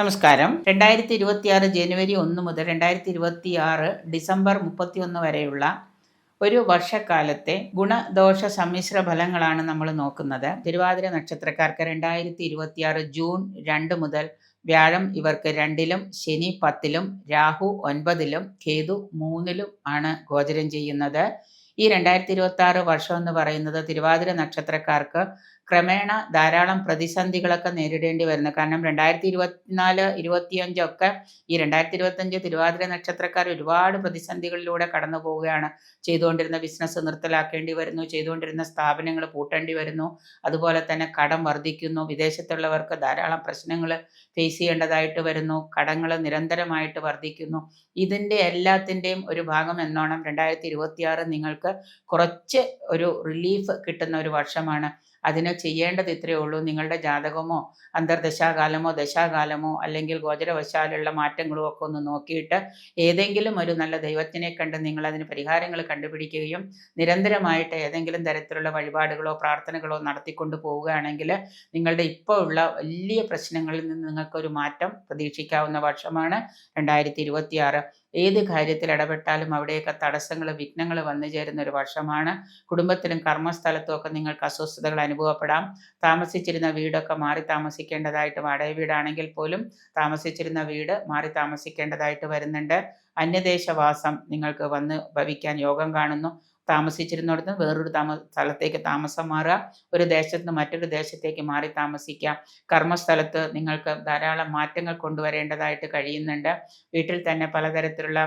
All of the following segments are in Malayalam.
നമസ്കാരം. രണ്ടായിരത്തി ഇരുപത്തി ആറ് ജനുവരി ഒന്ന് മുതൽ രണ്ടായിരത്തി ഇരുപത്തി ആറ് ഡിസംബർ മുപ്പത്തി ഒന്ന് വരെയുള്ള ഒരു വർഷക്കാലത്തെ ഗുണദോഷ സമ്മിശ്ര ഫലങ്ങളാണ് നമ്മൾ നോക്കുന്നത്. തിരുവാതിര നക്ഷത്രക്കാർക്ക് രണ്ടായിരത്തി ഇരുപത്തി ആറ് ജൂൺ രണ്ട് മുതൽ വ്യാഴം ഇവർക്ക് രണ്ടിലും ശനി പത്തിലും രാഹു ഒൻപതിലും കേതു മൂന്നിലും ആണ് ഗോചരം ചെയ്യുന്നത്. ഈ രണ്ടായിരത്തി ഇരുപത്തി ആറ് വർഷം എന്ന് പറയുന്നത് തിരുവാതിര നക്ഷത്രക്കാർക്ക് ക്രമേണ ധാരാളം പ്രതിസന്ധികളൊക്കെ നേരിടേണ്ടി വരുന്നു. കാരണം രണ്ടായിരത്തി ഇരുപത്തിനാല് ഇരുപത്തിയഞ്ചൊക്കെ ഈ രണ്ടായിരത്തി ഇരുപത്തഞ്ച് തിരുവാതിര നക്ഷത്രക്കാർ ഒരുപാട് പ്രതിസന്ധികളിലൂടെ കടന്നു പോവുകയാണ്. ചെയ്തുകൊണ്ടിരുന്ന ബിസിനസ് നിർത്തലാക്കേണ്ടി വരുന്നു ചെയ്തുകൊണ്ടിരുന്ന സ്ഥാപനങ്ങൾ പൂട്ടേണ്ടി വരുന്നു. അതുപോലെ തന്നെ കടം വർദ്ധിക്കുന്നു. വിദേശത്തുള്ളവർക്ക് ധാരാളം പ്രശ്നങ്ങൾ ഫേസ് ചെയ്യേണ്ടതായിട്ട് വരുന്നു. കടങ്ങൾ നിരന്തരമായിട്ട് വർദ്ധിക്കുന്നു. ഇതിന്റെ എല്ലാത്തിന്റെയും ഒരു ഭാഗം എന്നോണം രണ്ടായിരത്തി ഇരുപത്തിയാറ് കുറച്ച് ഒരു റിലീഫ് കിട്ടുന്ന ഒരു വർഷമാണ്. അതിന് ചെയ്യേണ്ടത് ഇത്രയേ ഉള്ളൂ. നിങ്ങളുടെ ജാതകമോ അന്തർദശാകാലമോ ദശാകാലമോ അല്ലെങ്കിൽ ഗോചരവശാലുള്ള മാറ്റങ്ങളോ ഒക്കെ ഒന്ന് നോക്കിയിട്ട് ഏതെങ്കിലും ഒരു നല്ല ദൈവത്തിനെ കണ്ട് നിങ്ങൾ അതിന് പരിഹാരങ്ങൾ കണ്ടുപിടിക്കുകയും നിരന്തരമായിട്ട് ഏതെങ്കിലും തരത്തിലുള്ള വഴിപാടുകളോ പ്രാർത്ഥനകളോ നടത്തിക്കൊണ്ട് പോവുകയാണെങ്കിൽ നിങ്ങളുടെ ഇപ്പോൾ ഉള്ള വലിയ പ്രശ്നങ്ങളിൽ നിന്ന് നിങ്ങൾക്കൊരു മാറ്റം പ്രതീക്ഷിക്കാവുന്ന വർഷമാണ് രണ്ടായിരത്തി ഏത് കാര്യത്തിൽ ഇടപെട്ടാലും അവിടെയൊക്കെ തടസ്സങ്ങൾ വിഘ്നങ്ങൾ വന്നു ചേരുന്ന ഒരു വർഷമാണ്. കുടുംബത്തിലും കർമ്മസ്ഥലത്തും ഒക്കെ നിങ്ങൾക്ക് അസ്വസ്ഥതകൾ അനുഭവപ്പെടാം. താമസിച്ചിരുന്ന വീടൊക്കെ മാറി താമസിക്കേണ്ടതായിട്ട് വാടക വീടാണെങ്കിൽ പോലും താമസിച്ചിരുന്ന വീട് മാറി താമസിക്കേണ്ടതായിട്ട് വരുന്നുണ്ട്. അന്യദേശവാസം നിങ്ങൾക്ക് വന്ന് ഭവിക്കാൻ യോഗം കാണുന്നു. താമസിച്ചിരുന്നിടത്ത് വേറൊരു താമ സ്ഥലത്തേക്ക് താമസം മാറുക. ഒരു ദേശത്ത് നിന്ന് മറ്റൊരു ദേശത്തേക്ക് മാറി താമസിക്കാം കർമ്മസ്ഥലത്ത് നിങ്ങൾക്ക് ധാരാളം മാറ്റങ്ങൾ കൊണ്ടുവരേണ്ടതായിട്ട് കഴിയുന്നുണ്ട്. വീട്ടിൽ തന്നെ പലതരത്തിലുള്ള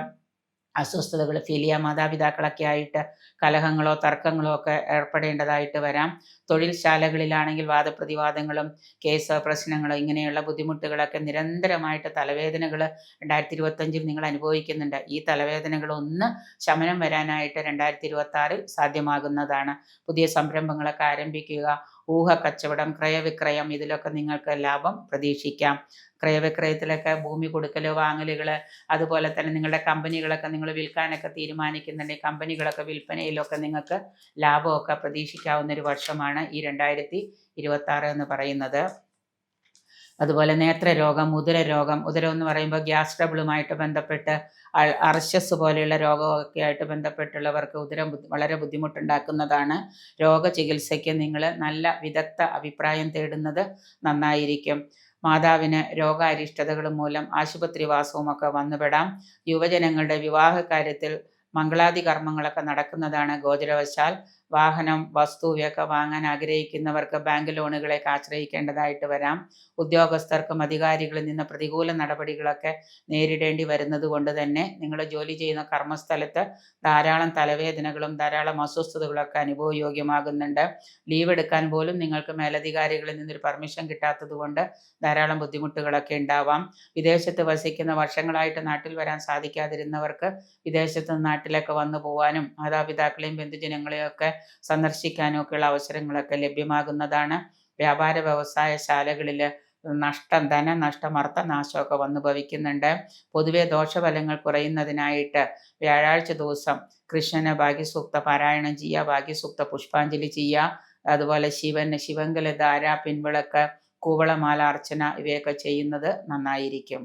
അസ്വസ്ഥതകൾ ഫീൽ ചെയ്യാം മാതാപിതാക്കളൊക്കെ ആയിട്ട് കലഹങ്ങളോ തർക്കങ്ങളോ ഒക്കെ ഏർപ്പെടേണ്ടതായിട്ട് വരാം. തൊഴിൽശാലകളിലാണെങ്കിൽ വാദപ്രതിവാദങ്ങളും കേസ് പ്രശ്നങ്ങളും ഇങ്ങനെയുള്ള ബുദ്ധിമുട്ടുകളൊക്കെ നിരന്തരമായിട്ട് തലവേദനകൾ രണ്ടായിരത്തി ഇരുപത്തഞ്ചിൽ നിങ്ങൾ അനുഭവിക്കുന്നുണ്ട്. ഈ തലവേദനകളൊന്ന് ശമനം വരാനായിട്ട് രണ്ടായിരത്തി ഇരുപത്തി സാധ്യമാകുന്നതാണ്. പുതിയ സംരംഭങ്ങളൊക്കെ ആരംഭിക്കുക ഊഹ കച്ചവടം ക്രയവിക്രയം ഇതിലൊക്കെ നിങ്ങൾക്ക് ലാഭം പ്രതീക്ഷിക്കാം. ക്രയവിക്രയത്തിലൊക്കെ ഭൂമി കൊടുക്കൽ വാങ്ങലുകൾ അതുപോലെ തന്നെ നിങ്ങളുടെ കമ്പനികളൊക്കെ നിങ്ങൾ വിൽക്കാനൊക്കെ തീരുമാനിക്കുന്നുണ്ടെങ്കിൽ കമ്പനികളൊക്കെ വിൽപ്പനയിലൊക്കെ നിങ്ങൾക്ക് ലാഭമൊക്കെ പ്രതീക്ഷിക്കാവുന്ന ഒരു വർഷമാണ് ഈ രണ്ടായിരത്തി എന്ന് പറയുന്നത്. അതുപോലെ നേത്രരോഗം ഉദര രോഗം ഉദരം എന്ന് പറയുമ്പോൾ ഗ്യാസ് ട്രബിളുമായിട്ട് ബന്ധപ്പെട്ട് അർഷസ് പോലെയുള്ള രോഗമൊക്കെ ആയിട്ട് ബന്ധപ്പെട്ടുള്ളവർക്ക് ഉദരം വളരെ ബുദ്ധിമുട്ടുണ്ടാക്കുന്നതാണ്. രോഗചികിത്സയ്ക്ക് നിങ്ങൾ നല്ല വിദഗ്ധ അഭിപ്രായം തേടുന്നത് നന്നായിരിക്കും. മാതാവിന് രോഗാരിഷ്ടതകൾ മൂലം ആശുപത്രി വാസവും ഒക്കെ വന്നുപെടാം. യുവജനങ്ങളുടെ വിവാഹ കാര്യത്തിൽ മംഗളാദി കർമ്മങ്ങളൊക്കെ നടക്കുന്നതാണ് ഗോചരവശാൽ. വാഹനം വസ്തു ഇവയൊക്കെ വാങ്ങാൻ ആഗ്രഹിക്കുന്നവർക്ക് ബാങ്ക് ലോണുകളെയൊക്കെ ആശ്രയിക്കേണ്ടതായിട്ട് വരാം. ഉദ്യോഗസ്ഥർക്കും അധികാരികളിൽ നിന്ന് പ്രതികൂല നടപടികളൊക്കെ നേരിടേണ്ടി വരുന്നത് കൊണ്ട് തന്നെ നിങ്ങൾ ജോലി ചെയ്യുന്ന കർമ്മസ്ഥലത്ത് ധാരാളം തലവേദനകളും ധാരാളം അസ്വസ്ഥതകളൊക്കെ അനുഭവയോഗ്യമാകുന്നുണ്ട്. ലീവ് എടുക്കാൻ പോലും നിങ്ങൾക്ക് മേലധികാരികളിൽ നിന്നൊരു പെർമിഷൻ കിട്ടാത്തത് കൊണ്ട് ധാരാളം ബുദ്ധിമുട്ടുകളൊക്കെ ഉണ്ടാവാം. വിദേശത്ത് വസിക്കുന്ന വർഷങ്ങളായിട്ട് നാട്ടിൽ വരാൻ സാധിക്കാതിരുന്നവർക്ക് വിദേശത്ത് നാട്ടിലൊക്കെ വന്നു പോകാനും മാതാപിതാക്കളെയും ബന്ധുജനങ്ങളെയും ഒക്കെ സന്ദർശിക്കാനും ഒക്കെയുള്ള അവസരങ്ങളൊക്കെ ലഭ്യമാകുന്നതാണ്. വ്യാപാര വ്യവസായ ശാലകളിൽ നഷ്ടം ധനനഷ്ടം അർത്ഥനാശമൊക്കെ വന്നു ഭവിക്കുന്നുണ്ട്. പൊതുവെ ദോഷഫലങ്ങൾ കുറയുന്നതിനായിട്ട് വ്യാഴാഴ്ച ദിവസം കൃഷ്ണന് ഭാഗ്യസൂക്ത പാരായണം ചെയ്യുക ഭാഗ്യസൂക്ത പുഷ്പാഞ്ജലി ചെയ്യുക. അതുപോലെ ശിവന് ശിവങ്കല ധാര പിൻവിളക്ക് കൂവളമാല അർച്ചന ഇവയൊക്കെ ചെയ്യുന്നത് നന്നായിരിക്കും.